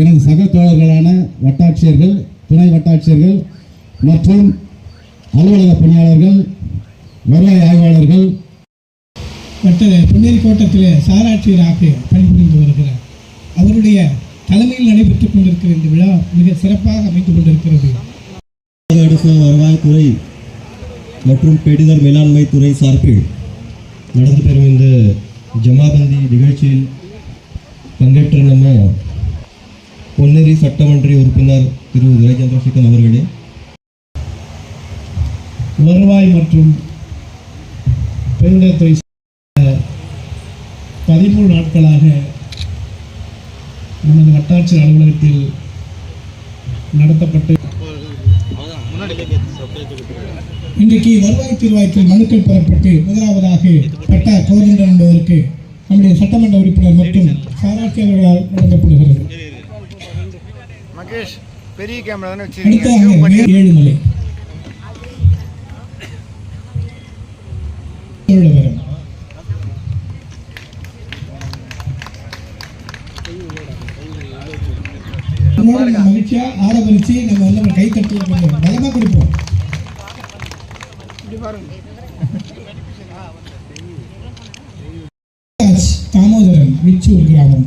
எனது சக தோழர்களான வட்டாட்சியர்கள் துணை வட்டாட்சியர்கள் மற்றும் அலுவலக பணியாளர்கள் வருவாய் ஆய்வாளர்கள். மற்ற பொன்னேரி கோட்டத்தில் சாராட்சியராக பணிபுரிந்து வருகிறார். அவருடைய தலைமையில் நடைபெற்றுக் கொண்டிருக்கிற இந்த விழா மிக சிறப்பாக அமைந்து கொண்டிருக்கிறது. வருவாய்த்துறை மற்றும் பேரிடர் மேலாண்மை துறை சார்பில் நடந்து பெறும் இந்த ஜமாபந்தி நிகழ்ச்சியில் பங்கேற்ற நம்ம பொன்னேரி சட்டமன்ற உறுப்பினர் திரு துரை சந்திரசேகரன் அவர்களே வருவாய் மற்றும் பெருநிலத்துறை பதிமூணு நாட்களாக நமது வட்டாட்சியர் அலுவலகத்தில் நடத்தப்பட்டு இன்றைக்கு வருவாய் தீர்வாய்க்கு மனுக்கள் பெறப்பட்டு முதலாவதாக பட்டா கோவிந்தன் என்பவருக்கு நம்முடைய சட்டமன்ற உறுப்பினர் மற்றும் சாராட்சியர்களால் வழங்கப்படுகிறது. மகேஷ் பெரிய கேமரா தானே வச்சிருக்கீங்க? அடுத்ததாக ஏழுமலை. நம்ம மகிழ்ச்சியா ஆரம்பிச்சு நம்ம வந்து கை தட்டி கொஞ்சம் பலமா கொடுப்போம். தாமோதரன் விச்சூர் கிராமம்.